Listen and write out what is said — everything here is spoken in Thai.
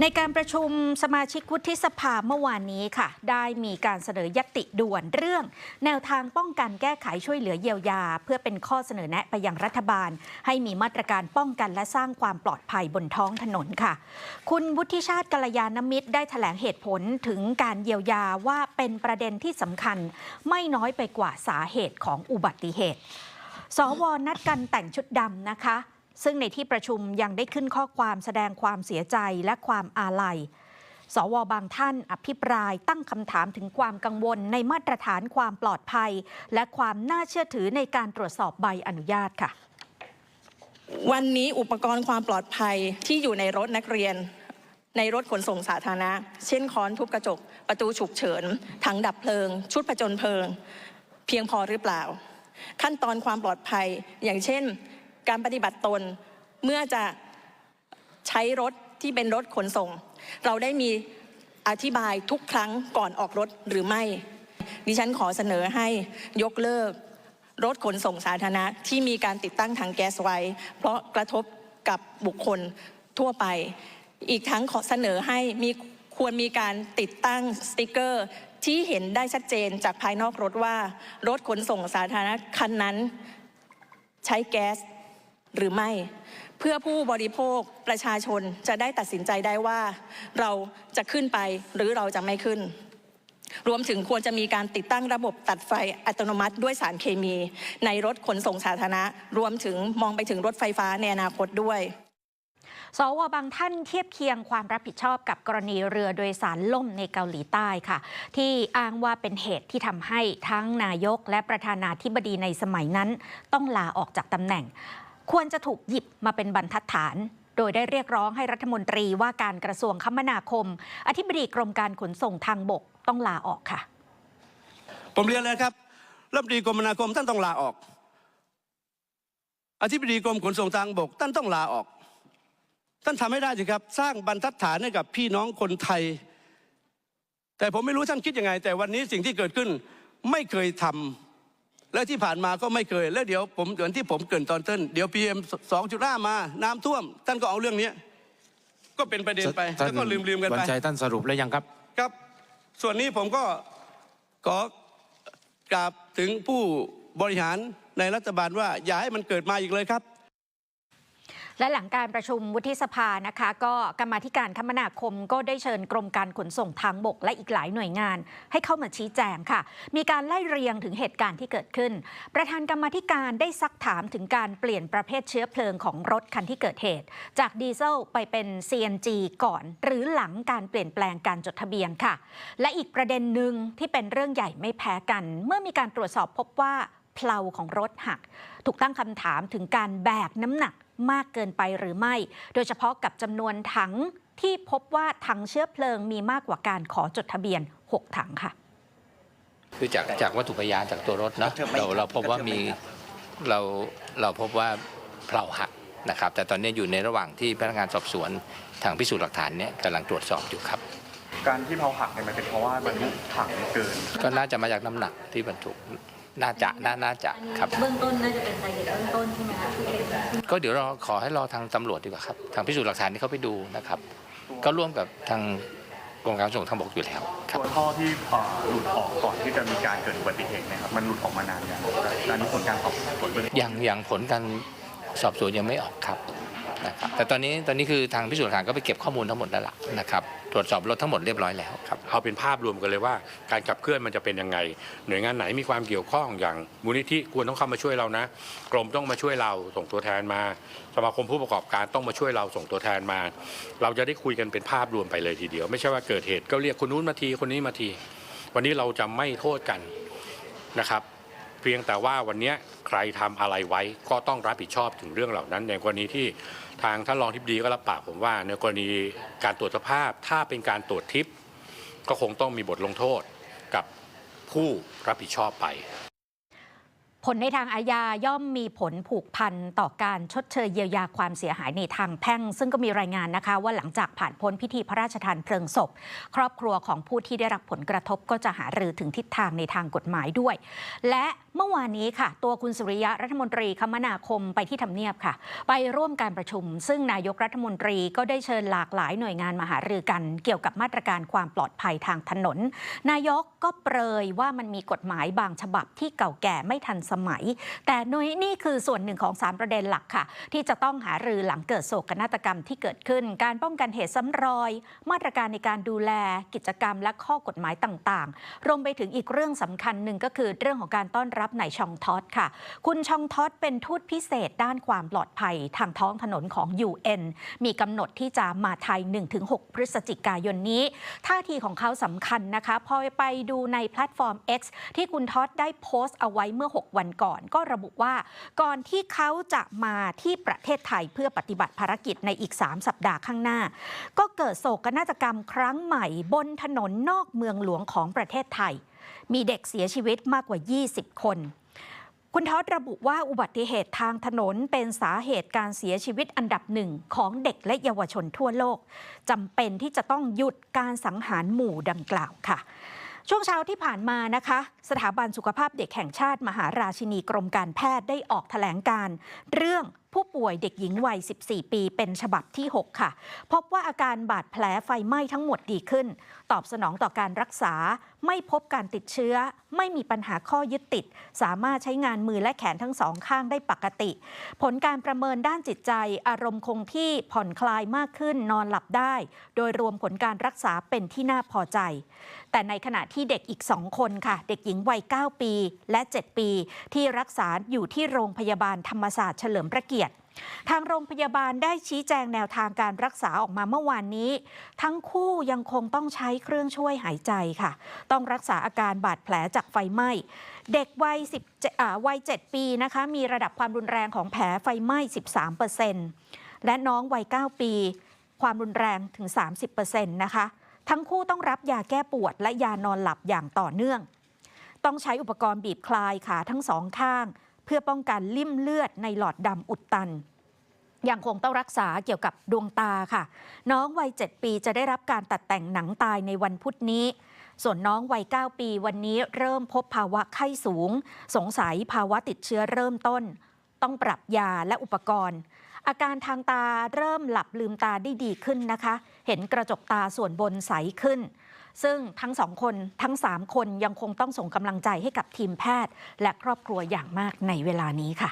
ในการประชุมสมาชิกวุฒิสภาเมื่อวานนี้ค่ะ ได้มีการเสนอยติด่วนเรื่อง แนวทางป้องกันแก้ไขช่วยเหลือเยียวยา เพื่อเป็นข้อเสนอแนะไปยังรัฐบาล ให้มีมาตรการป้องกันและสร้างความปลอดภัยบนท้องถนนค่ะ คุณวุฒิชาติกัลยาณมิตรได้แถลงเหตุผลถึงการเยียวยาว่าเป็นประเด็นที่สำคัญ ไม่น้อยไปกว่าสาเหตุของอุบัติเหตุ สวนัดกันแต่งชุดดำนะคะ ซึ่งในที่ประชุมยังได้ขึ้นข้อความแสดงความเสียใจและความอาลัย สวบางท่านอภิปรายตั้งคำถามถึงความกังวลในมาตรฐานความปลอดภัย และความน่าเชื่อถือในการตรวจสอบใบอนุญาตค่ะ วันนี้อุปกรณ์ความปลอดภัยที่อยู่ในรถนักเรียน ในรถขนส่งสาธารณะ เช่นค้อนทุบกระจก ประตูฉุกเฉินถังดับเพลิง ชุดผจญเพลิง เพียงพอหรือเปล่า ขั้นตอนความปลอดภัยอย่างเช่น การปฏิบัติตนเมื่อจะใช้รถที่เป็นรถขนส่ง เราได้มีอธิบายทุกครั้งก่อนออกรถหรือไม่ ดิฉันขอเสนอให้ยกเลิก รถขนส่งสาธารณะที่มีการติดตั้งถังแก๊สไว้ เพราะกระทบกับบุคคลทั่วไป อีกทั้งขอเสนอให้มีควรมีการติดตั้งสติกเกอร์ ที่เห็นได้ชัดเจนจากภายนอกรถว่า รถขนส่งสาธารณะคันนั้น ใช้แก๊ส หรือไม่ เพื่อผู้บริโภคประชาชนจะได้ตัดสินใจได้ว่า เราจะขึ้นไปหรือเราจะไม่ขึ้น รวมถึงควรจะมีการติดตั้งระบบตัดไฟอัตโนมัติด้วยสารเคมี ในรถขนส่งสาธารณะ รวมถึงมองไปถึงรถไฟฟ้าในอนาคตด้วยสวบางท่านเทียบเคียงความรับผิดชอบกับกรณีเรือโดยสารล่มในเกาหลีใต้ค่ะ ที่อ้างว่าเป็นเหตุที่ทำให้ทั้งนายกและประธานาธิบดีในสมัยนั้น ต้องลาออกจากตำแหน่ง ควรจะถูกหยิบมาเป็นบรรทัดฐาน โดยได้เรียกร้องให้รัฐมนตรีว่าการกระทรวงคมนาคม อธิบดีกรมการขนส่งทางบกต้องลาออกค่ะ ผมเรียนเลยครับรัฐมนตรีกรมนาคมท่านต้องลาออก อธิบดีกรมขนส่งทางบกท่านต้องลาออก ท่านทำให้ได้สิครับ สร้างบรรทัดฐานให้กับพี่น้องคนไทย แต่ผมไม่รู้ท่านคิดยังไง แต่วันนี้สิ่งที่เกิดขึ้นไม่เคยทำ และที่ผ่านมาก็ไม่เคย และเดี๋ยวผมเหมือนที่ผมเกรินตอนต้น เดี๋ยวพีเอ็มสองจุดห้ามาน้ำท่วม ท่านก็เอาเรื่องนี้ก็เป็นประเด็นไปท่าแล้วก็ลืมลืมๆกันวัไปนชัยท่านสรุปแล้วยังครับครับ ส่วนนี้ผมก็ขอกราบถึงผู้บริหารในรัฐบาลว่าอย่าให้มันเกิดมาอีกเลยครับ และหลังการประชุมวุฒิสภานะคะ ก็กรรมาธิการคมนาคมก็ได้เชิญกรมการขนส่งทางบกและอีกหลายหน่วยงาน ให้เข้ามาชี้แจงค่ะ มีการไล่เรียงถึงเหตุการณ์ที่เกิดขึ้น ประธานกรรมาธิการได้ซักถามถึงการเปลี่ยนประเภทเชื้อเพลิงของรถคันที่เกิดเหตุ จากดีเซลไปเป็น CNG ก่อน หรือหลังการเปลี่ยนแปลงการจดทะเบียนค่ะ และอีกประเด็นหนึ่งที่เป็นเรื่องใหญ่ไม่แพ้กัน เมื่อมีการตรวจสอบพบว่าเพลาของรถหัก ถูกตั้งคำถามถึงการแบกน้ำหนัก มากเกินไปหรือไม่ โดยเฉพาะกับจำนวนถังที่พบว่าถังเชื้อเพลิงมีมากกว่าการขอจดทะเบียน 6 ถังค่ะ คือจากจากวัตถุพยานจากตัวรถเนาะเราเราพบว่ามีเราเราพบว่าเพลาหักนะครับ แต่ตอนนี้อยู่ในระหว่างที่พนักงานสอบสวนทางพิสูจน์หลักฐานเนี่ยกำลังตรวจสอบอยู่ครับ การที่เราหักเนี่ยมันเป็นเพราะว่าบรรทุกถังเกิน ก็น่าจะมาจากน้ำหนักที่บรรทุก น่าจะน่าน่าจะครับ เบื้องต้นน่าจะเป็นสาเหตุเบื้องต้นใช่ไหมคะที่เป็นก็เดี๋ยวเราขอให้รอทางตำรวจดีกว่าครับ ทางพิสูจน์หลักฐานที่เขาไปดูนะครับ ก็ร่วมกับทางกรมการขนส่งทางบกอยู่แล้วครับตัวท่อที่เอ่อหลุดออกก่อนที่จะมีการเกิดอุบัติเหตุเนะครับ มันหลุดออกมานานยังอันนี้ผลการสอบสวนเบื้องต้นยังยังผลการสอบสวนยังไม่ออกครับ นะครับแต่ตอนนี้ตอนนี้คือทางพิสูจน์หลักฐานก็ไปเก็บข้อมูลทั้งหมดแล้วล่ะนะครับตรวจสอบรถทั้งหมดเรียบร้อยแล้วครับเอาเป็นภาพรวมกันเลยว่าการขับเคลื่อนมันจะเป็นยังไง หน่วยงานไหนมีความเกี่ยวข้องอย่างมูลนิธิควรต้องเข้ามาช่วยเรานะ กรมต้องมาช่วยเราส่งตัวแทนมา สมาคมผู้ประกอบการต้องมาช่วยเราส่งตัวแทนมา เราจะได้คุยกันเป็นภาพรวมไปเลยทีเดียว ไม่ใช่ว่าเกิดเหตุก็เรียกคนนู้นมาทีคนนี้มาที วันนี้เราจะไม่โทษกันนะครับ เพียงแต่ว่าวันนี้ ใครทำอะไรไว้ก็ต้องรับผิดชอบถึงเรื่องเหล่านั้น ในกรณีที่ทางท่านรองทิบดีก็รับปากผมว่า ในกรณีการตรวจสภาพ ถ้าเป็นการตรวจทิพย์ก็คงต้องมีบทลงโทษกับผู้รับผิดชอบไป ผลในทางอาญาย่อมมีผลผูกพันต่อการชดเชยเยียวยาความเสียหายในทางแพ่ง ซึ่งก็มีรายงานนะคะว่าหลังจากผ่านพ้นพิธีพระราชทานเพลิงศพ ครอบครัวของผู้ที่ได้รับผลกระทบก็จะหารือถึงทิศทางในทางกฎหมายด้วย และเมื่อวานนี้ค่ะ ตัวคุณสุริยะรัฐมนตรีคมนาคมไปที่ทำเนียบค่ะ ไปร่วมการประชุม ซึ่งนายกรัฐมนตรีก็ได้เชิญหลากหลายหน่วยงานมาหารือกัน เกี่ยวกับมาตรการความปลอดภัยทางถนน นายกก็เปรยว่ามันมีกฎหมายบางฉบับที่เก่าแก่ไม่ทันสมัย แต่นุ้ยนี่คือส่วนหนึ่งของ 3 ประเด็นหลักค่ะ ที่จะต้องหารือหลังเกิดโศกนาฏกรรมที่เกิดขึ้น การป้องกันเหตุซ้ำรอย มาตรการในการดูแลกิจกรรมและข้อกฎหมายต่างๆ รวมไปถึงอีกเรื่องสำคัญหนึ่งก็คือเรื่องของการต้อนรับนายชองทอดค่ะ คุณชองทอดเป็นทูตพิเศษด้านความปลอดภัยทางท้องถนนของ UN มีกำหนดที่จะมาไทย 1-6 พฤศจิกายนนี้ ท่าทีของเขาสำคัญนะคะพอไปดูในแพลตฟอร์ม X ที่คุณทอดได้โพสต์เอาไว้เมื่อ 6 วันก่อนก็ระบุว่าก่อนที่เขาจะมาที่ประเทศไทยเพื่อปฏิบัติภารกิจในอีก 3 สัปดาห์ข้างหน้า ก็เกิดโศกนาฏกรรมครั้งใหม่บนถนนนอกเมืองหลวงของประเทศไทย มีเด็กเสียชีวิตมากกว่า 20 คนคุณทอดระบุว่าอุบัติเหตุทางถนนเป็นสาเหตุการเสียชีวิตอันดับหนึ่งของเด็กและเยาวชนทั่วโลกจำเป็นที่จะต้องหยุดการสังหารหมู่ดังกล่าวค่ะ ช่วงเช้าที่ผ่านมานะคะ สถาบันสุขภาพเด็กแห่งชาติ มหาราชินีกรมการแพทย์ได้ออกแถลงการ เรื่อง ผู้ป่วยเด็กหญิงวัย 14 ปี เป็นฉบับที่ 6 ค่ะ พบว่าอาการบาดแผลไฟไหม้ทั้งหมดดีขึ้น ตอบสนองต่อการรักษา ไม่พบการติดเชื้อ ไม่มีปัญหาข้อยึดติด สามารถใช้งานมือและแขนทั้งสองข้างได้ปกติ ผลการประเมินด้านจิตใจ อารมณ์คงที่ผ่อนคลายมากขึ้นนอนหลับได้ โดยรวมผลการรักษาเป็นที่น่าพอใจ แต่ในขณะที่เด็กอีก2คนค่ะ เด็กหญิงวัย 9 ปีและ 7 ปี ที่รักษาอยู่ที่โรงพยาบาลธรรมศาสตร์เฉลิมพระเกียรติ ทางโรงพยาบาลได้ชี้แจงแนวทางการรักษาออกมาเมื่อวานนี้ ทั้งคู่ยังคงต้องใช้เครื่องช่วยหายใจค่ะ ต้องรักษาอาการบาดแผลจากไฟไหม้ เด็กวัย10วัย 7 ปีนะคะ มีระดับความรุนแรงของแผลไฟไหม้ 13%และน้องวัย 9 ปี ความรุนแรงถึง 30%นะคะ ทั้งคู่ต้องรับยาแก้ปวดและยานอนหลับอย่างต่อเนื่อง ต้องใช้อุปกรณ์บีบคลายขาทั้งสองข้าง เพื่อป้องกันลิ่มเลือดในหลอดดำอุดตันยังคงต้องรักษาเกี่ยวกับดวงตาค่ะ น้องวัย 7 ปีจะได้รับการตัดแต่งหนังตายในวันพุธนี้ ส่วนน้องวัย 9 ปีวันนี้เริ่มพบภาวะไข้สูง สงสัยภาวะติดเชื้อเริ่มต้น ต้องปรับยาและอุปกรณ์ อาการทางตาเริ่มหลับลืมตาได้ดีขึ้นนะคะ เห็นกระจกตาส่วนบนใสขึ้น ซึ่งทั้งสองคนทั้ง 3 คนยังคงต้องส่งกำลังใจให้กับทีมแพทย์ และครอบครัวอย่างมากในเวลานี้ค่ะ